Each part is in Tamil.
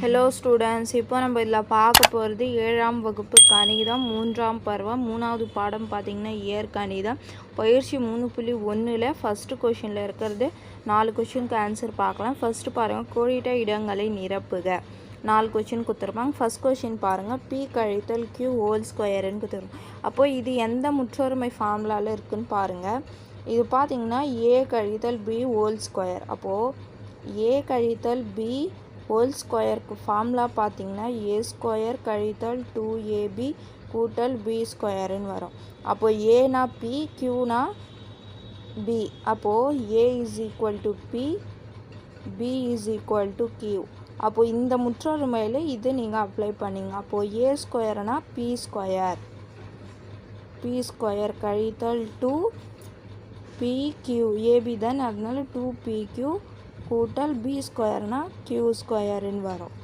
ஹலோ ஸ்டூடெண்ட்ஸ் இப்போ நம்ம இதில் பார்க்க போகிறது ஏழாம் வகுப்பு கணிதம் மூன்றாம் பருவம் மூணாவது பாடம் பார்த்திங்கன்னா இயற்கணிதம். பயிற்சி மூணு புள்ளி ஒன்றில் ஃபஸ்ட்டு கொஷினில் இருக்கிறது. நாலு கொஷினுக்கு ஆன்சர் பார்க்கலாம். ஃபஸ்ட்டு பாருங்கள் கோடிட்ட இடங்களை நிரப்புக. நாலு கொஷின் கொடுத்துருப்பாங்க ஃபஸ்ட் கொஷின் பாருங்கள் பி கழித்தல் கியூ ஹோல் ஸ்கொயருன்னு கொடுத்துருப்பாங்க அப்போது இது எந்த முற்றொருமை ஃபார்முலாவில் இருக்குதுன்னு பாருங்கள் இது பார்த்திங்கன்னா ஏ கழித்தல் பி ஹோல் ஸ்கொயர் அப்போது ஏ கழித்தல் பி ஹோல் ஸ்கொயருக்கு ஃபார்முலா பார்த்தீங்கன்னா ஏ ஸ்கொயர் கழித்தல் டூ ஏபி கூட்டல் பி ஸ்கொயருன்னு வரும். அப்போது ஏனா பி கியூனா பி அப்போது A is equal to P B is equal to Q அப்போது இந்த முற்றொருமையில் இது நீங்கள் அப்ளை பண்ணிங்க. அப்போது ஏ ஸ்கொயர்னா பி ஸ்கொயர் பி ஸ்கொயர் கழித்தல் டூ பி கியூ ஏபி தான் அதனால டூ பி கியூ கூட்டல் பி ஸ்கொயர்னா கியூ ஸ்கொயருன்னு வரும்.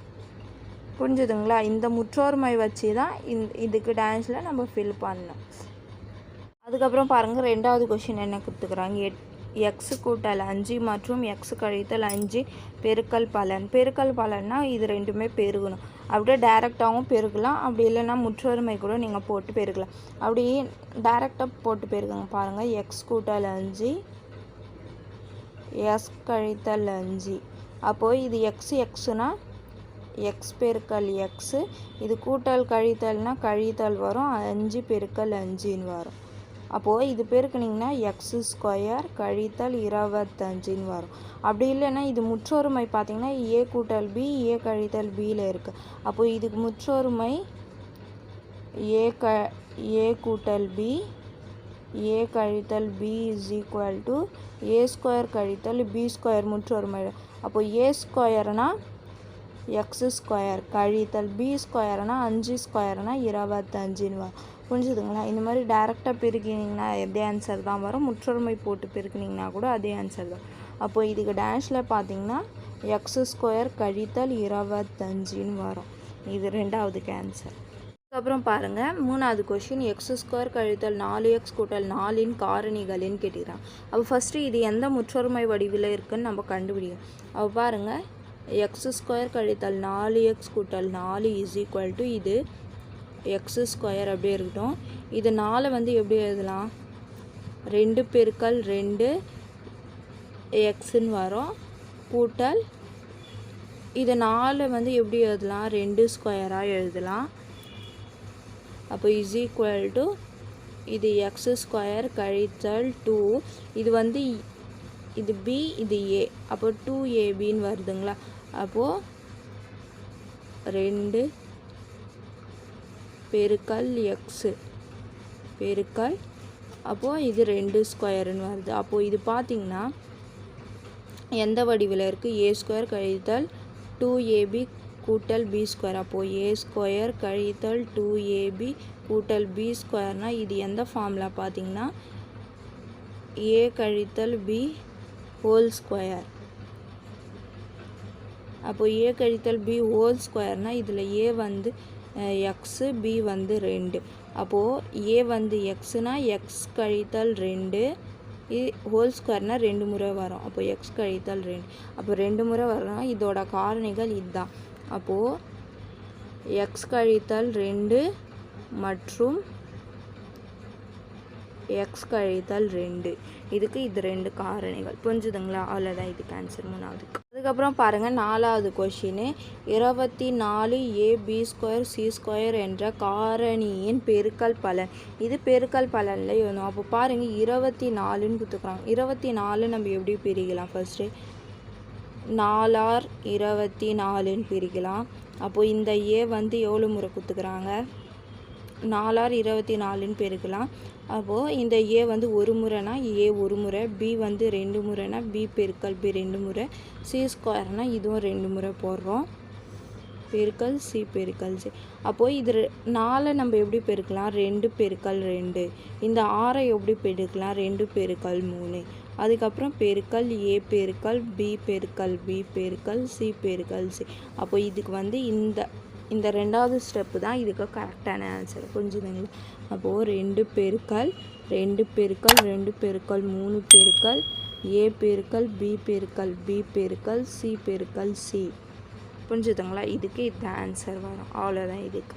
புரிஞ்சுதுங்களா? இந்த முற்றோர்மை வச்சு தான் இந்த இதுக்கு டான்ஸில் நம்ம ஃபில் பண்ணணும். அதுக்கப்புறம் பாருங்கள் ரெண்டாவது கொஷின் என்ன கொடுத்துக்குறாங்க? எட் எக்ஸ் கூட்டல் அஞ்சு மற்றும் எக்ஸ் கழித்தல் அஞ்சு பெருக்கல் பலன். பெருக்கல் பலன்னா இது ரெண்டுமே பெருகணும். அப்படியே டேரெக்டாகவும் பெருக்கலாம் அப்படி இல்லைன்னா முற்றொருமை கூட நீங்கள் போட்டு பெருக்கலாம் அப்படியே டேரெக்டாக போட்டு பெருக்குங்க பாருங்கள் எக்ஸ் கூட்டல் அஞ்சு எஸ் கழித்தல் அஞ்சு அப்போது இது எக்ஸ் எக்ஸுனா எக்ஸ் பெருக்கல் எக்ஸு இது கூட்டல் கழித்தல்னால் கழித்தல் வரும் அஞ்சு பெருக்கல் அஞ்சுன்னு வரும். அப்போது இது பெருக்குனிங்கன்னா எக்ஸ் ஸ்கொயர் கழித்தல் இருபத்தஞ்சின்னு வரும். அப்படி இல்லைன்னா இது முற்றொருமை பார்த்திங்கன்னா ஏ கூட்டல் பி ஏ கழித்தல் பியில் இருக்குது அப்போது இதுக்கு முற்றொருமை ஏ க ஏ கூட்டல் பி ஏ கழித்தல் B is equal to A square கழித்தல் பி ஸ்கொயர் முற்றொருமை அப்போ ஏ ஸ்கொயர்னா எக்ஸ் ஸ்கொயர் கழித்தல் பி ஸ்கொயர்னா அஞ்சு ஸ்கொயர்னா இருபத்தஞ்சின்னு வரும். புரிஞ்சுதுங்களா? இந்த மாதிரி டேரெக்டாக பிரிக்கினீங்கன்னா அதே ஆன்சர் தான் வரும். முற்றொருமை போட்டு பெருக்கினீங்கன்னா கூட அதே ஆன்சர் தான். அப்போது இதுக்கு டேஷில் பார்த்தீங்கன்னா எக்ஸ் ஸ்கொயர் கழித்தல் இருபத்தஞ்சின்னு வரும். இது ரெண்டாவதுக்கு ஆன்சர் அதுக்கப்புறம் பாருங்கள் மூணாவது கொஷின் எக்ஸ் ஸ்கொயர் கழித்தல் நாலு எக்ஸ் கூட்டல் நாலின் காரணிகளின்னு கேட்டுக்கிறான் அப்போ ஃபஸ்ட்டு இது எந்த முற்றொருமை வடிவில் இருக்குன்னு நம்ம கண்டுபிடிக்கும் அப்போ பாருங்கள் எக்ஸ் ஸ்கொயர் கழித்தல் நாலு எக்ஸ் கூட்டல் நாலு இஸ் ஈக்குவல் டு இது எக்ஸ் ஸ்கொயர் அப்படியே இருக்கட்டும். இது நாலு வந்து எப்படி எழுதலாம்? ரெண்டு பெருக்கல் ரெண்டு எக்ஸுன்னு வரும். கூட்டல் இது நாலு வந்து எப்படி எழுதலாம்? ரெண்டு ஸ்கொயராக எழுதலாம். அப்போ இஸ் ஈக்குவல் டு இது எக்ஸ் ஸ்கொயர் கழித்தல் டூ இது வந்து இது பி இது ஏ அப்போ டூ ஏபின்னு வருதுங்களா? அப்போது ரெண்டு பெருக்கல் எக்ஸு பெருக்கல் அப்போது இது ரெண்டு ஸ்கொயருன்னு வருது. அப்போது இது பார்த்திங்கன்னா எந்த வடிவில் இருக்குது ஏ ஸ்கொயர் கழித்தல் டூ ஏபி கூட்டல் பி ஸ்கொயர் அப்போது ஏ ஸ்கொயர் கழித்தல் டூ ஏபி கூட்டல் பி ஸ்கொயர்னால் இது எந்த ஃபார்மில் பார்த்தீங்கன்னா? ஏ கழித்தல் பி ஹோல் ஸ்கொயர் அப்போது ஏ கழித்தல் பி ஹோல் ஸ்கொயர்னால் இதில் ஏ வந்து எக்ஸு பி வந்து ரெண்டு. அப்போது ஏ வந்து எக்ஸுனால் எக்ஸ் கழித்தல் ரெண்டு. ஹோல் ஸ்கொயர்னால் ரெண்டு முறை வரும். அப்போது எக்ஸ் கழித்தல் ரெண்டு. அப்போ ரெண்டு முறை வரணும் இதோட காரணிகள் இதுதான். அப்போது எக்ஸ் கழித்தல் ரெண்டு மற்றும் எக்ஸ் கழித்தல் ரெண்டு. இதுக்கு இது ரெண்டு காரணிகள். புரிஞ்சுதுங்களா? அவ்வளோதான் இதுக்கு ஆன்சர் மூணாவதுக்கு. அதுக்கப்புறம் பாருங்கள் நாலாவது கொஷினு இருபத்தி நாலு a b square c square என்ற காரணியின் பெருக்கல் பலன். இது பெருக்கல் பலனில் வேணும் அப்போ பாருங்கள் இருபத்தி நாலுன்னு கொடுத்துக்குறாங்க இருபத்தி நாலு நம்ம எப்படி பிரிக்கலாம்? ஃபஸ்ட்டு நாலார் இருபத்தி நாலுன்னு பிரிக்கலாம். அப்போது இந்த ஏ வந்து எவ்வளோ முறை குத்துக்கிறாங்க நாலார் இருபத்தி நாலுன்னு பெருக்கலாம். அப்போது இந்த ஏ வந்து ஒரு முறைனா ஏ ஒரு முறை பி வந்து ரெண்டு முறைனா பி பெருக்கல் பி ரெண்டு முறை சி ஸ்கொயர்னால் இதுவும் ரெண்டு முறை போடுறோம். பெருக்கல் சி பெருக்கல் சி அப்போது இது நாலை நம்ம எப்படி பெருக்கலாம்? ரெண்டு பெருக்கல் ரெண்டு. இந்த ஆறை எப்படி பெருக்கலாம்? ரெண்டு பெருக்கல் மூணு. அதுக்கப்புறம் பெருக்கல் ஏ பெருக்கல் பி பெருக்கல் பி பெருக்கல் சி பெருக்கல் சி. அப்போ இதுக்கு வந்து இந்த இந்த ரெண்டாவது ஸ்டெப்பு தான் இதுக்கு கரெக்டான ஆன்சர் புரிஞ்சுதுங்களா? அப்போது ரெண்டு பெருக்கல் ரெண்டு பெருக்கல் ரெண்டு பெருக்கல் மூணு பெருக்கல் ஏ பெருக்கல் பி பெருக்கல் பி பெருக்கல் சி பெருக்கல் சி. புரிஞ்சுதுங்களா? இதுக்கு இது ஆன்சர் வரும். அவ்வளோதான் இதுக்கு.